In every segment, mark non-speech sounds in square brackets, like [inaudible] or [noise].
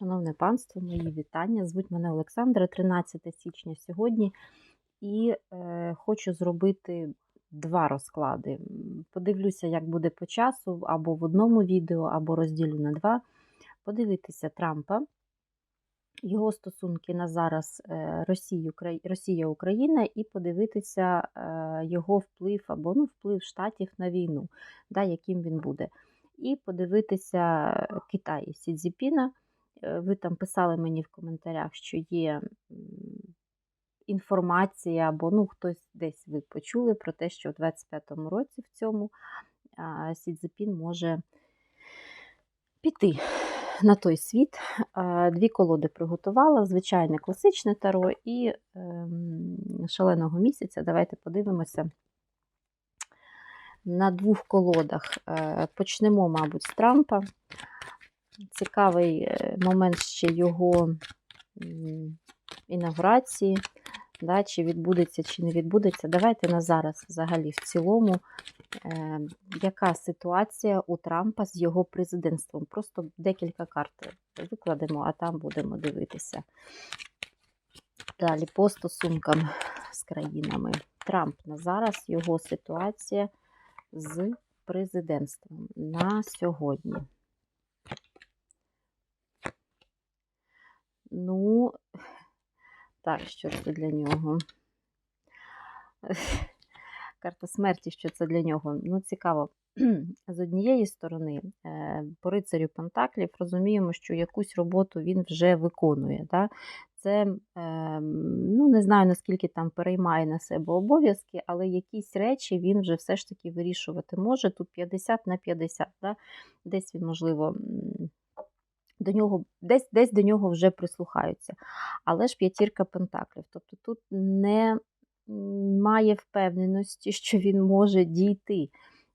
Шановне панство, мої вітання. Звуть мене Олександра, 13 січня сьогодні. І е, хочу зробити два розклади. Подивлюся, як буде по часу, або в одному відео, або розділю на два. Подивитися Трампа, його стосунки на зараз е, Росія-Україна, і подивитися е, його вплив або ну, вплив Штатів на війну, да, яким він буде. І подивитися Китай Сі Цзіпіна. Е, Ви там писали мені в коментарях, що є інформація, або ну, хтось десь ви почули про те, що у 25-му році в цьому а, Сі Цзіпін може піти на той світ. Дві колоди приготувала: звичайне класичне таро і ем, шаленого місяця. Давайте подивимося. На двох колодах Е, почнемо, мабуть, з Трампа. Цікавий е, момент ще його м, інавгурації, да, чи відбудеться, чи не відбудеться. Давайте на зараз взагалі в цілому, е, яка ситуація у Трампа з його президентством. Просто декілька карт викладемо, а там будемо дивитися. Далі по стосункам з країнами. Трамп на зараз його ситуація з президентством на сьогодні. Ну, так, що це для нього? Карта смерті, що це для нього? Ну, цікаво. З однієї сторони, е, по рицарю Пентаклів розуміємо, що якусь роботу він вже виконує. Да? Це, е, ну, не знаю, наскільки там переймає на себе обов'язки, але якісь речі він вже все ж таки вирішувати може. Тут 50 на 50. Да? Десь він, можливо, до нього, десь, десь до нього вже прислухаються. Але ж п'ятірка пентаклів. Тобто тут не має впевненості, що він може дійти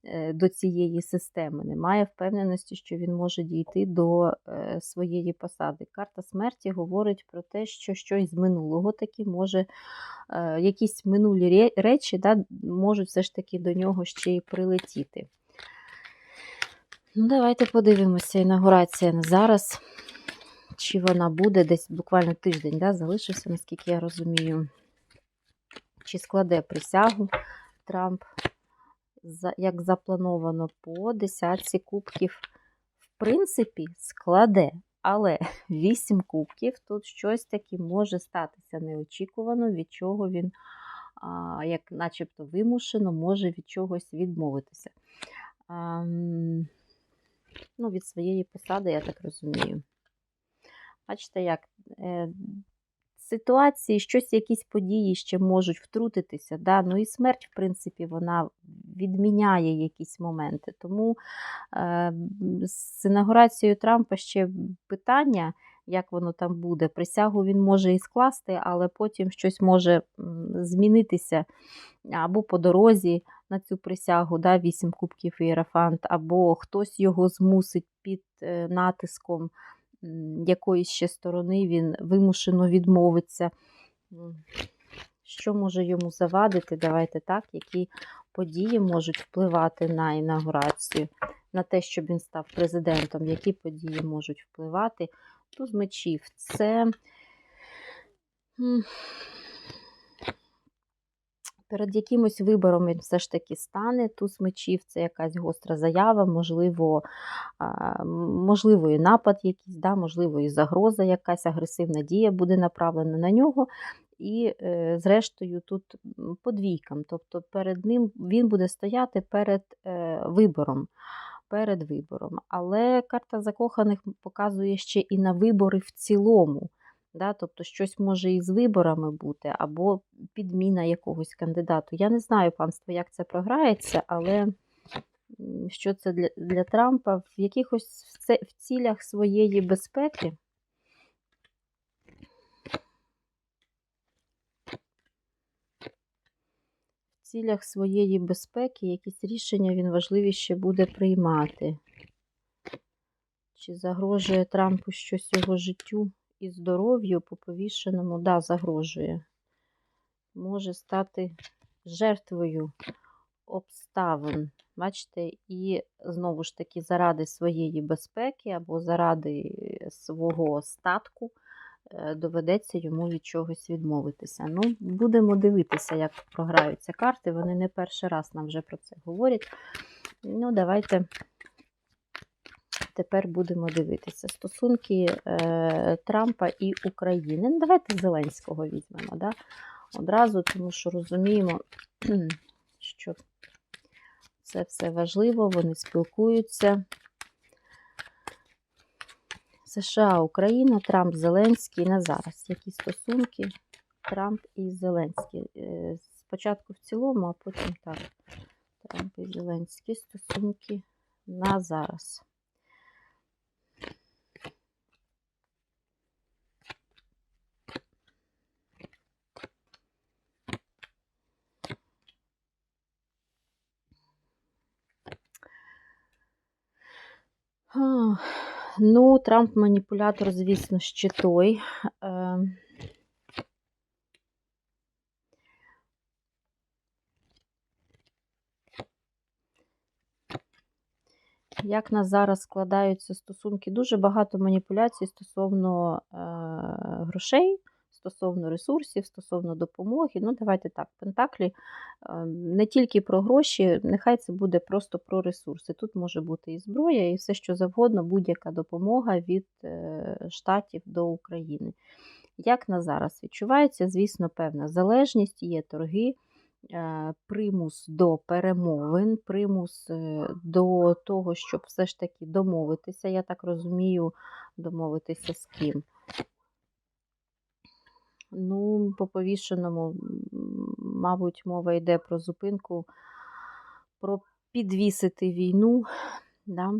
е, до цієї системи, немає впевненості, що він може дійти до е, своєї посади. Карта смерті говорить про те, що щось з минулого таки може, е, якісь минулі речі да, можуть все ж таки до нього ще й прилетіти. Ну, давайте подивимося, інаугурація на зараз. Чи вона буде десь буквально тиждень да, залишився, наскільки я розумію. Чи складе присягу Трамп, як заплановано по десятці кубків. В принципі, складе, але [laughs] 8 кубків тут щось таки може статися неочікувано, від чого він, як начебто вимушено, може від чогось відмовитися. Ну, від своєї посади, я так розумію. Бачите, як е, ситуації, щось, якісь події ще можуть втрутитися. Да? Ну і смерть, в принципі, вона відміняє якісь моменти. Тому е, з інаугурацією Трампа ще питання, як воно там буде. Присягу він може і скласти, але потім щось може змінитися або по дорозі на цю присягу, да, 8 кубків ієрафант, або хтось його змусить під е, натиском якоїсь ще сторони, він вимушено відмовиться. Що може йому завадити? Давайте так, які події можуть впливати на інаугурацію, на те, щоб він став президентом, які події можуть впливати. Туз мечів це. Перед якимось вибором він все ж таки стане. Туз мечів це якась гостра заява, можливо, можливо, і напад якийсь, да, можливо, і загроза, якась агресивна дія буде направлена на нього. І, е, зрештою, тут м, подвійкам. Тобто перед ним він буде стояти перед е, вибором. Перед вибором. Але карта закоханих показує ще і на вибори в цілому. Да? Тобто щось може і з виборами бути, або підміна якогось кандидату. Я не знаю, панство, як це програється, але що це для, для Трампа в якихось в, цілях своєї безпеки. Цілях своєї безпеки якісь рішення він важливіше буде приймати. Чи загрожує Трампу щось його життю і здоров'ю по повішеному? Да, загрожує. Може стати жертвою обставин. Бачите, і знову ж таки, заради своєї безпеки або заради свого статку доведеться йому від чогось відмовитися. Ну, будемо дивитися, як програються карти. Вони не перший раз нам вже про це говорять. Ну, давайте тепер будемо дивитися. Стосунки е, Трампа і України. Ну, давайте Зеленського візьмемо. Да? Одразу, тому що розуміємо, [clears throat] що це все важливо, вони спілкуються. США, Україна, Трамп, Зеленський на зараз. Які стосунки Трамп і Зеленський? Е, спочатку в цілому, а потім так. Трамп і Зеленський стосунки на зараз. Ну, Трамп маніпулятор, звісно, ще той. Е, Як на зараз складаються стосунки? Дуже багато маніпуляцій стосовно е, грошей стосовно ресурсів, стосовно допомоги. Ну, давайте так, Пентаклі ем, не тільки про гроші, нехай це буде просто про ресурси. Тут може бути і зброя, і все, що завгодно, будь-яка допомога від е, Штатів до України. Як на зараз відчувається, звісно, певна залежність, є торги. Е, примус до перемовин, примус е, до того, щоб все ж таки домовитися, я так розумію, домовитися з ким. Ну, по повішеному, мабуть, мова йде про зупинку, про підвісити війну да,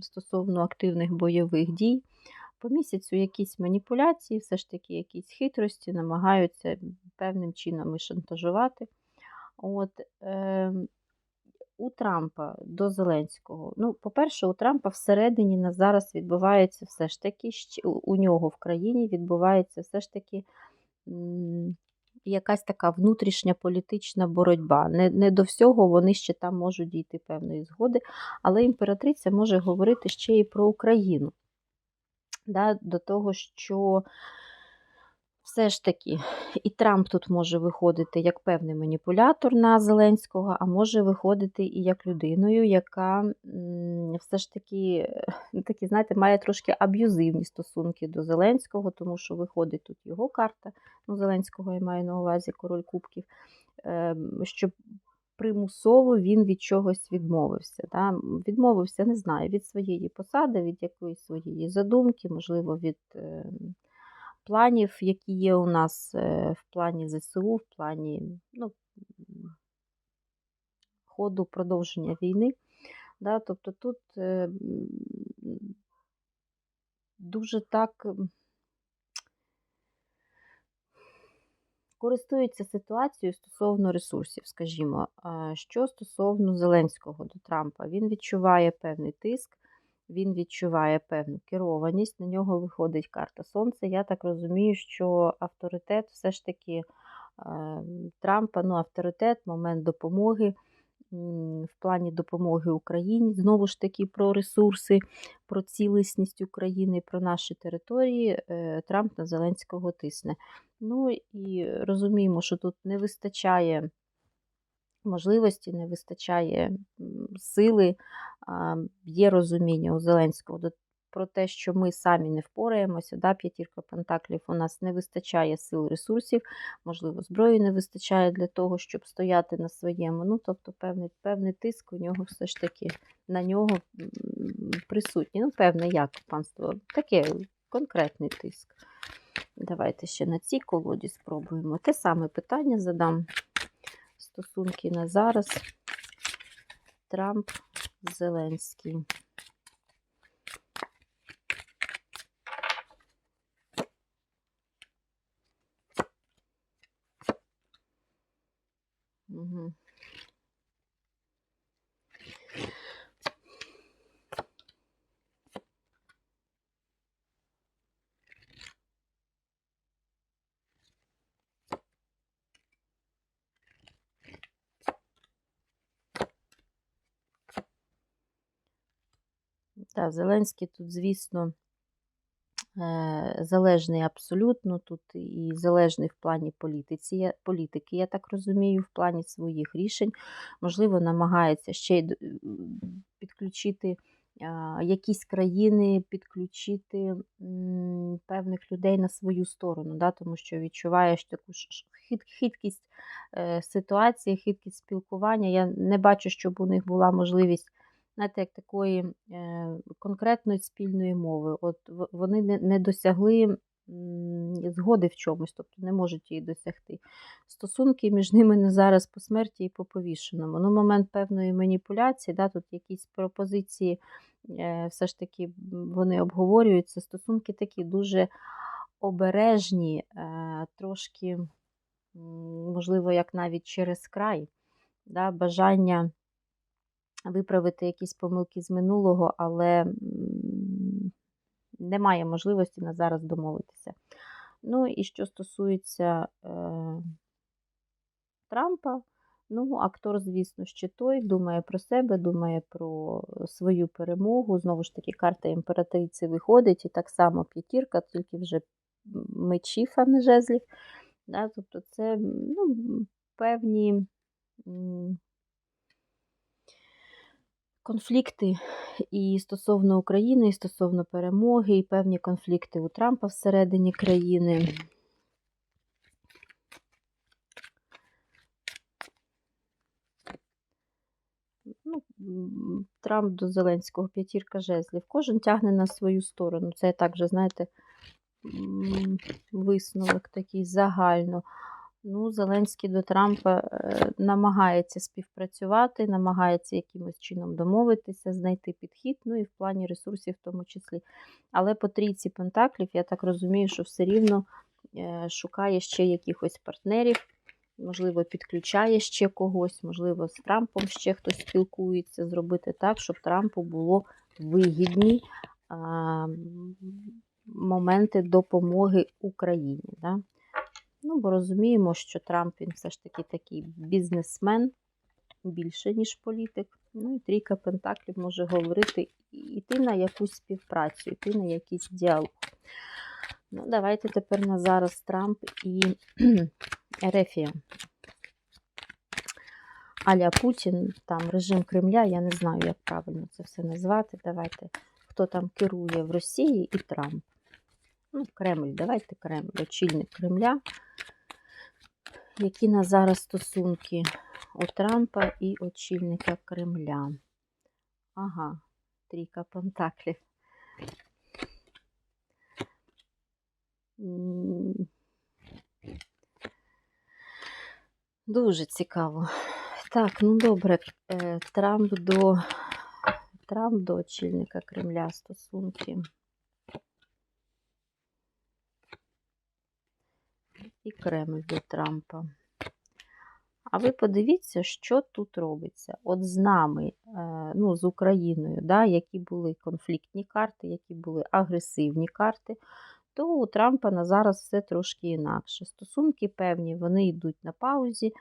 стосовно активних бойових дій. По місяцю якісь маніпуляції, все ж таки, якісь хитрості, намагаються певним чином і шантажувати. От, е, У Трампа до Зеленського. Ну, По-перше, у Трампа всередині на зараз відбувається все ж таки, у нього в країні відбувається все ж таки якась така внутрішня політична боротьба. Не не до всього вони ще там можуть дійти певної згоди, але імператриця може говорити ще і про Україну. Да, До того, що все ж таки, і Трамп тут може виходити як певний маніпулятор на Зеленського, а може виходити і як людиною, яка все ж таки, такі, знаєте, має трошки аб'юзивні стосунки до Зеленського, тому що виходить тут його карта. Ну, Зеленського я маю на увазі король Кубків, ем, що примусово він від чогось відмовився. Да? Відмовився, не знаю, від своєї посади, від якоїсь своєї задумки, можливо, від. Планів, які є у нас е, в плані ЗСУ, в плані ну, ходу продовження війни. Да, Тобто тут е, дуже так користується ситуацією стосовно ресурсів, скажімо, що стосовно Зеленського до Трампа, він відчуває певний тиск він відчуває певну керованість, на нього виходить карта Сонця. Я так розумію, що авторитет все ж таки ем, Трампа, ну, авторитет, момент допомоги. В плані допомоги Україні, знову ж таки, про ресурси, про цілісність України, про наші території е, Трамп на Зеленського тисне. Ну і розуміємо, що тут не вистачає можливості, не вистачає сили, є розуміння у Зеленського про те, що ми самі не впораємося. Да, П'ятірка Пентаклів у нас не вистачає сил ресурсів, можливо, зброї не вистачає для того, щоб стояти на своєму. Ну, тобто, певний певний тиск у нього все ж таки на нього присутній. Ну, певне, як панство, таке конкретний тиск. Давайте ще на цій колоді спробуємо. Те саме питання задам стосунки на зараз. Трамп Зеленський. Зеленський тут, звісно, е, залежний абсолютно, тут і залежний в плані політиці, політики, я так розумію, в плані своїх рішень. Можливо, намагається ще й підключити якісь країни, підключити певних людей на свою сторону, да, тому що відчуваєш таку хиткість е, ситуації, хиткість спілкування. Я не бачу, щоб у них була можливість знаєте, як такої е, конкретної спільної мови. От вони не, досягли згоди в чомусь, тобто не можуть її досягти. Стосунки між ними не зараз по смерті і по повішеному. Ну, момент певної маніпуляції, да, тут якісь пропозиції е, все ж таки вони обговорюються. Стосунки такі дуже обережні, е, трошки, можливо, як навіть через край. Да, бажання виправити якісь помилки з минулого, але немає можливості на зараз домовитися. Ну і що стосується е, Трампа, ну, актор, звісно, ще той, думає про себе, думає про свою перемогу. Знову ж таки, карта імператриці виходить, і так само п'ятірка, тільки вже мечів, а не жезлів. Да? Тобто це ну, певні. Конфлікти і стосовно України, і стосовно перемоги, і певні конфлікти у Трампа всередині країни. Ну, Трамп до Зеленського п'ятірка жезлів. Кожен тягне на свою сторону. Це так вже, знаєте, висновок такий загально. Ну, Зеленський до Трампа е, намагається співпрацювати, намагається якимось чином домовитися, знайти підхід, ну і в плані ресурсів в тому числі. Але по трійці Пентаклів, я так розумію, що все рівно е, шукає ще якихось партнерів, можливо, підключає ще когось, можливо, з Трампом ще хтось спілкується, зробити так, щоб Трампу було вигідні моменти допомоги Україні. Да? Ну, бо розуміємо, що Трамп він все ж таки такий бізнесмен більше, ніж політик. Ну і трійка Пентаклів може говорити і йти на якусь співпрацю, йти на якийсь діалог. Ну, давайте тепер на зараз Трамп і [clears throat] Ерефія. Аля Путін, там режим Кремля, я не знаю, як правильно це все назвати. Давайте, хто там керує в Росії і Трамп. Ну, Кремль, давайте Кремль, очільник Кремля. Які на зараз стосунки у Трампа і очільника Кремля? Ага, трійка пентаклів. Дуже цікаво. Так, ну добре, е, Трамп до Трамп до очільника Кремля стосунки. І Кремль до Трампа. А ви подивіться, що тут робиться. От з нами, е, ну, з Україною, да, які були конфліктні карти, які були агресивні карти, то у Трампа на зараз все трошки інакше. Стосунки певні, вони йдуть на паузі.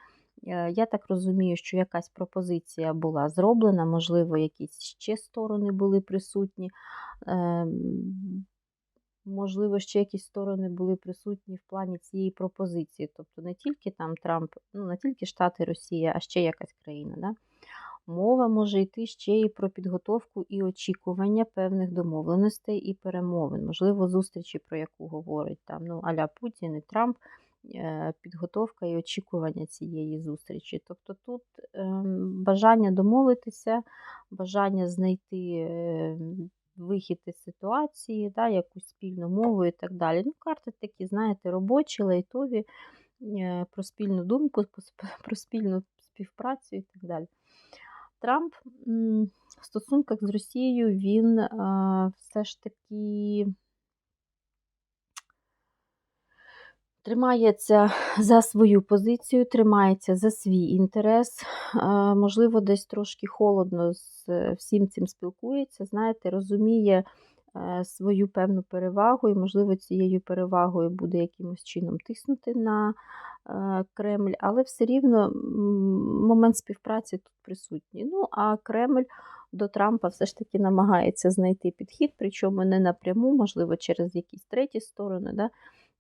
Е, Я так розумію, що якась пропозиція була зроблена, можливо, якісь ще сторони були присутні. Можливо, ще якісь сторони були присутні в плані цієї пропозиції. Тобто не тільки там Трамп, ну не тільки Штати, Росія, а ще якась країна. Да? Мова може йти ще і про підготовку і очікування певних домовленостей і перемовин. Можливо, зустрічі, про яку говорить там ну, Аля Путін і Трамп. е, Підготовка і очікування цієї зустрічі. Тобто тут ем, бажання домовитися, бажання знайти ем, вихід із ситуації, да, якусь спільну мову і так далі. Ну, карти такі, знаєте, робочі, лайтові, е, про спільну думку, [laughs] про спільну співпрацю і так далі. Трамп в стосунках з Росією він е, все ж таки тримається за свою позицію, тримається за свій інтерес. Е, Можливо, десь трошки холодно з всім цим спілкується, знаєте, розуміє е, свою певну перевагу, і, можливо, цією перевагою буде якимось чином тиснути на е, Кремль, але все рівно момент співпраці тут присутній. Ну, а Кремль до Трампа все ж таки намагається знайти підхід, причому не напряму, можливо, через якісь треті сторони. Да?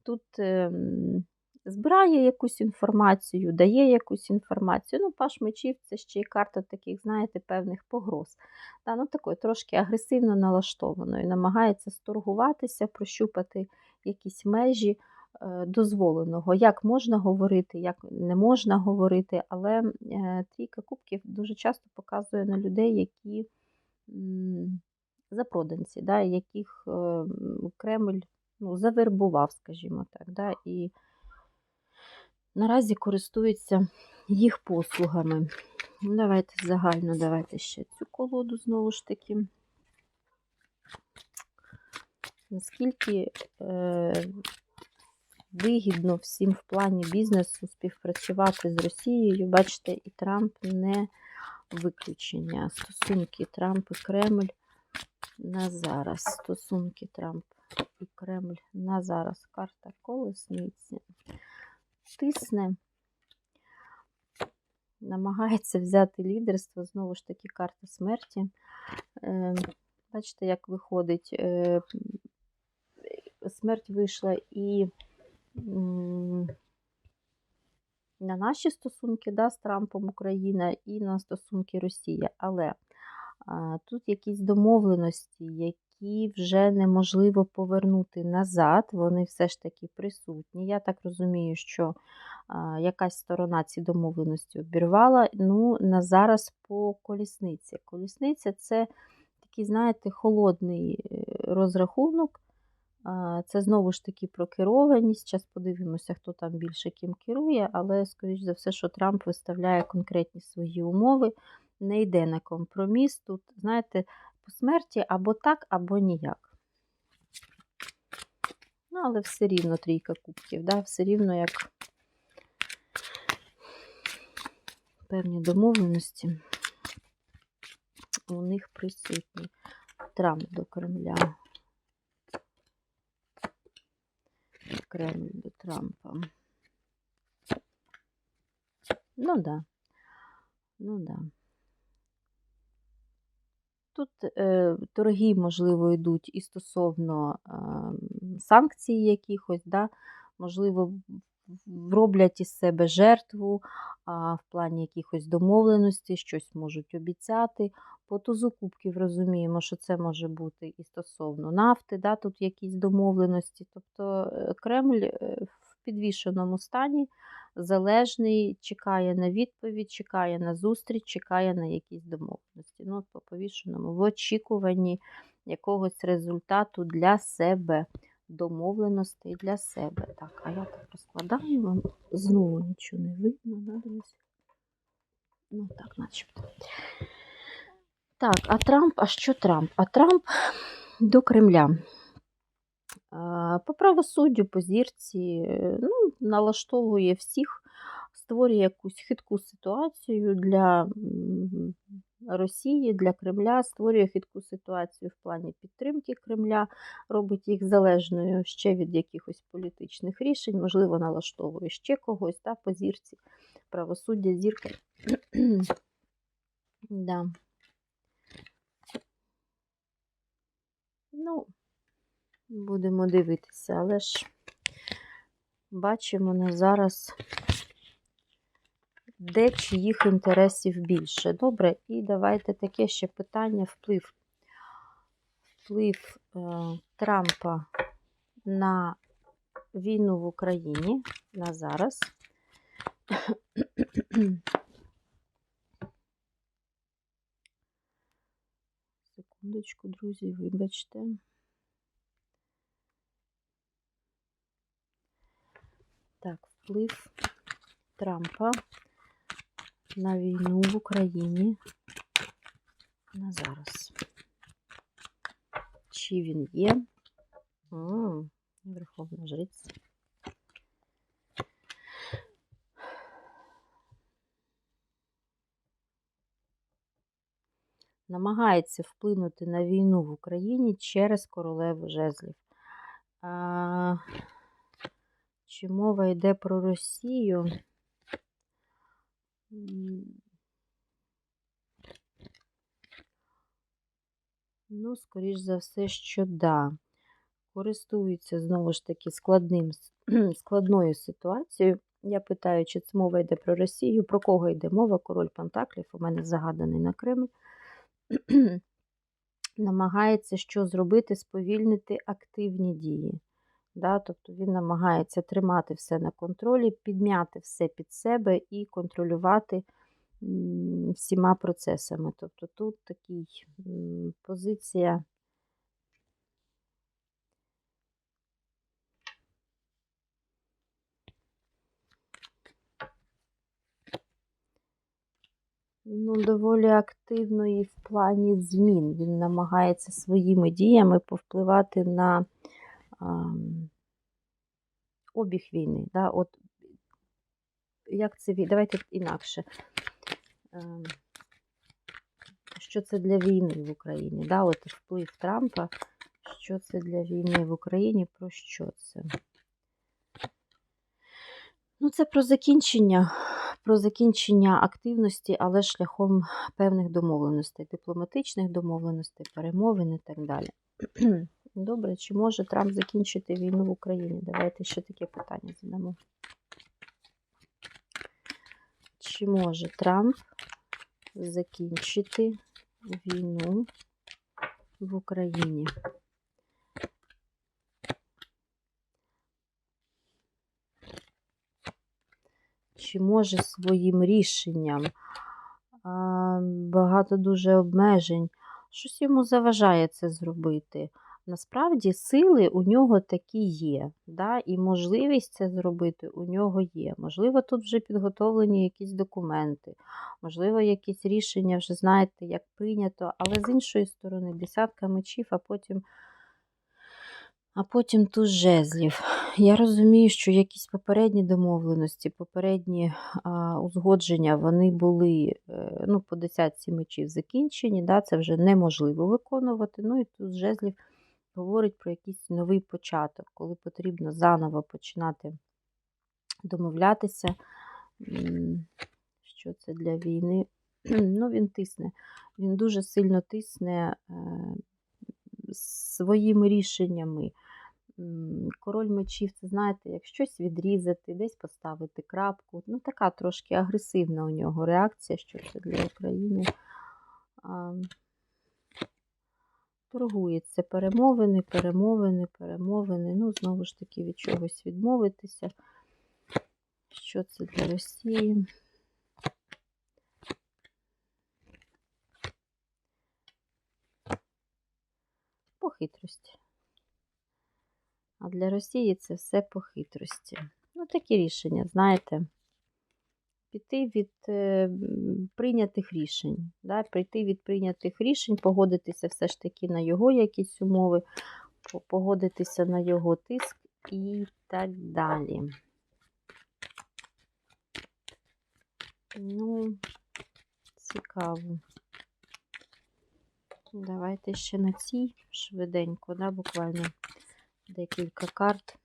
Тут ем, збирає якусь інформацію, дає якусь інформацію. Ну, Паш мечів це ще й карта таких, знаєте, певних погроз. Та, ну, такої трошки агресивно налаштованої, намагається сторгуватися, прощупати якісь межі е, дозволеного, як можна говорити, як не можна говорити, але е, трійка кубків дуже часто показує на людей, які запроданці, да, яких е, Кремль ну, завербував, скажімо так. Да, і наразі користується їх послугами. Ну, Давайте загально, давайте ще цю колоду знову ж таки. Наскільки е, вигідно всім в плані бізнесу співпрацювати з Росією, бачите, і Трамп не виключення. Стосунки Трамп і Кремль на зараз. Стосунки Трамп і Кремль на зараз. Карта колесниці. Тисне, намагається взяти лідерство, знову ж таки, карта смерті. Е, Бачите, як виходить. Е, Смерть вийшла і на наші стосунки да, з Трампом Україна, і на стосунки Росія. Але тут якісь домовленості, які вже неможливо повернути назад, вони все ж таки присутні. Я так розумію, що якась сторона ці домовленості обірвала. Ну, на зараз по колісниці. Колісниця це такий, знаєте, холодний е, розрахунок. Це знову ж таки про керованість. Зараз подивимося, хто там більше ким керує, але, скоріш за все, що Трамп виставляє конкретні свої умови, не йде на компроміс. Тут, знаєте, по смерті або так, або ніяк. Ну, але все рівно трійка кубків, да? все рівно як певні домовленості у них присутні. Трамп до Кремля. Кремль до Трампа. Ну да. Ну да. Тут е, торги, можливо, йдуть і стосовно е, санкцій якихось, да? можливо, роблять із себе жертву а, в плані якихось домовленостей, щось можуть обіцяти. По тузу кубків розуміємо, що це може бути і стосовно нафти, да, тут якісь домовленості. Тобто Кремль в підвішеному стані залежний, чекає на відповідь, чекає на зустріч, чекає на якісь домовленості. Ну, По повішеному, в очікуванні якогось результату для себе, домовленостей для себе. Так, а я так розкладаю вам знову нічого не видно, дивись. Ну, так, начебто. Так, а Трамп, а що Трамп? А Трамп до Кремля. По правосуддю, по зірці, ну, налаштовує всіх, створює якусь хитку ситуацію для Росії, для Кремля, створює хитку ситуацію в плані підтримки Кремля, робить їх залежною ще від якихось політичних рішень, можливо, налаштовує ще когось та, по зірці. Правосуддя, зірка. [clears throat] да. Ну, будемо дивитися, але ж бачимо на зараз, де чиїх інтересів більше. Добре, і давайте таке ще питання: вплив. Вплив е, Трампа на війну в Україні на зараз. Секундочку, друзі, вибачте. Так, вплив Трампа на війну в Україні на зараз. Чи він є? О, Верховна жриця. намагається вплинути на війну в Україні через королеву жезлів. Чи мова йде про Росію? Ну, скоріш за все, що да. Користуються знову ж таки складним, [clears throat] складною ситуацією. Я питаю, чи це мова йде про Росію, про кого йде мова, король Пентаклів, у мене загаданий на Кремль. [clears throat] Намагається що зробити, сповільнити активні дії. Да? Тобто він намагається тримати все на контролі, підмяти все під себе і контролювати всіма процесами. Тобто тут такий позиція. Ну, доволі активної в плані змін. Він намагається своїми діями повпливати на обіг війни. Да? От, як це Давайте інакше. Ем, Що це для війни в Україні? Да? От вплив Трампа. Що це для війни в Україні? Про що це? Ну, це про закінчення, про закінчення активності, але шляхом певних домовленостей, дипломатичних домовленостей, перемовин і так далі. Добре, чи може Трамп закінчити війну в Україні? Давайте ще таке питання задамо. Чи може Трамп закінчити війну в Україні? Чи може своїм рішенням багато дуже обмежень, щось йому заважає це зробити. Насправді сили у нього такі є, да? і можливість це зробити у нього є. Можливо, тут вже підготовлені якісь документи, можливо, якісь рішення вже знаєте, як прийнято, але з іншої сторони, десятка мечів, а потім, а потім туз жезлів. Я розумію, що якісь попередні домовленості, попередні а, узгодження, вони були е, ну, по десятці мечів закінчені, да? це вже неможливо виконувати. Ну і туз жезлів говорить про якийсь новий початок, коли потрібно заново починати домовлятися. Що це для війни? [clears throat] Ну, він тисне. Він дуже сильно тисне е, своїми рішеннями. Король мечів, це знаєте, як щось відрізати, десь поставити крапку. Ну, така трошки агресивна у нього реакція, що це для України. Торгується перемовини, перемовини, перемовини. Ну, знову ж таки, від чогось відмовитися. Що це для Росії? По хитрості. А для Росії це все по хитрості. Ну, такі рішення, знаєте, піти від е, прийнятих рішень, да? прийти від прийнятих рішень, погодитися все ж таки на його якісь умови, погодитися на його тиск і так далі. Ну, цікаво. Давайте ще на цій швиденько, да, буквально декілька карт.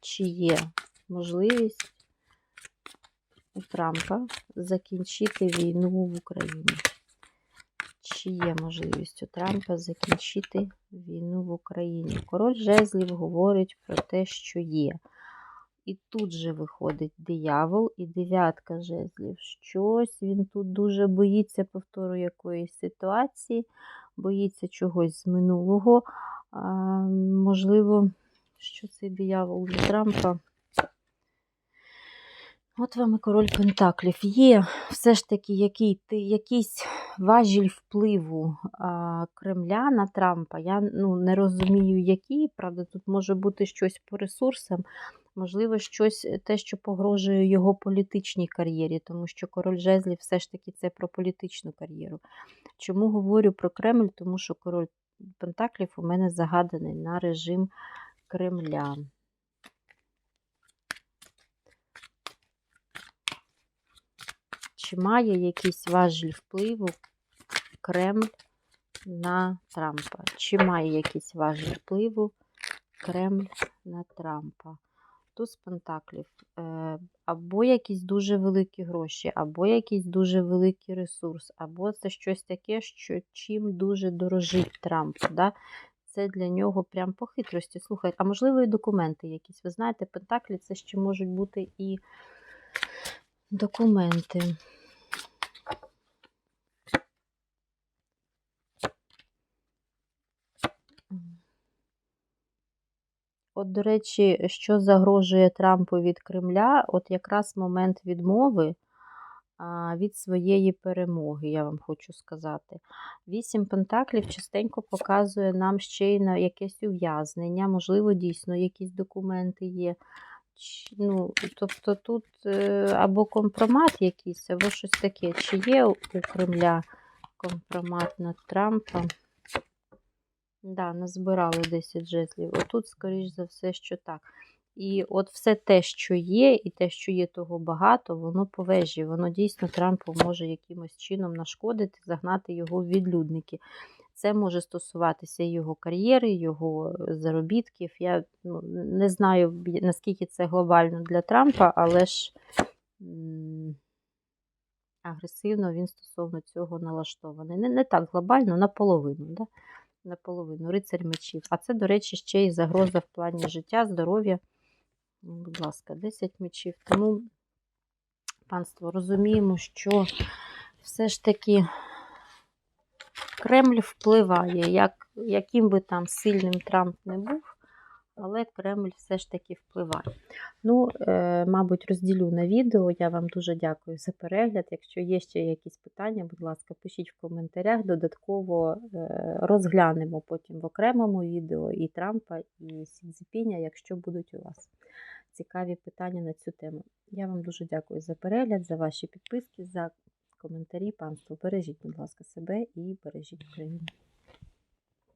Чи є можливість Трампа закінчити війну в Україні? Чи є можливість у Трампа закінчити війну в Україні? Король жезлів говорить про те, що є. І тут же виходить диявол і дев'ятка жезлів. Щось він тут дуже боїться повтору якоїсь ситуації, боїться чогось з минулого. А, можливо, що цей диявол для Трампа. От вам і король Пентаклів. Є все ж таки який, ти, якийсь важіль впливу а, Кремля на Трампа. Я ну, не розумію, який. Правда, тут може бути щось по ресурсам, можливо, щось е, те, що погрожує його політичній кар'єрі, тому що король жезлів все ж таки це про політичну кар'єру. Чому говорю про Кремль? Тому що король Пентаклів у мене загаданий на режим Кремля. Чи має якийсь важіль впливу Кремль на Трампа? Чи має якийсь важіль впливу Кремль на Трампа? туз пентаклів, е, або якісь дуже великі гроші, або якийсь дуже великий ресурс, або це щось таке, що чим дуже дорожить Трамп. Да? Це для нього прям по хитрості. Слухайте, а можливо, і документи якісь. Ви знаєте, пентаклі це ще можуть бути і документи. От, до речі, що загрожує Трампу від Кремля, от якраз момент відмови від своєї перемоги, я вам хочу сказати. Вісім пентаклів частенько показує нам ще й на якесь ув'язнення, можливо, дійсно якісь документи є. Ну, тобто тут е, або компромат якийсь, або щось таке. Чи є у Кремля компромат на Трампа? Да, назбирали 10 жезлів. Отут, скоріш за все, що так. І от все те, що є, і те, що є того багато, воно по вежі. Воно дійсно Трампу може якимось чином нашкодити, загнати його в відлюдники. Це може стосуватися його кар'єри, його заробітків. Я ну, не знаю, наскільки це глобально для Трампа, але ж агресивно він стосовно цього налаштований. Не, не так глобально, наполовину. Да? Наполовину, рицарь мечів. А це, до речі, ще й загроза в плані життя, здоров'я. Ну, Будь ласка, 10 мечів. Тому, панство, розуміємо, що все ж таки Кремль впливає, як, яким би там сильним Трамп не був, але Кремль все ж таки впливає. Ну, е, мабуть, розділю на відео. Я вам дуже дякую за перегляд. Якщо є ще якісь питання, будь ласка, пишіть в коментарях. Додатково е, розглянемо потім в окремому відео і Трампа, і Сідзіпіня, якщо будуть у вас цікаві питання на цю тему. Я вам дуже дякую за перегляд, за ваші підписки, за коментарі. Панство, бережіть, будь ласка, себе і бережіть Україну.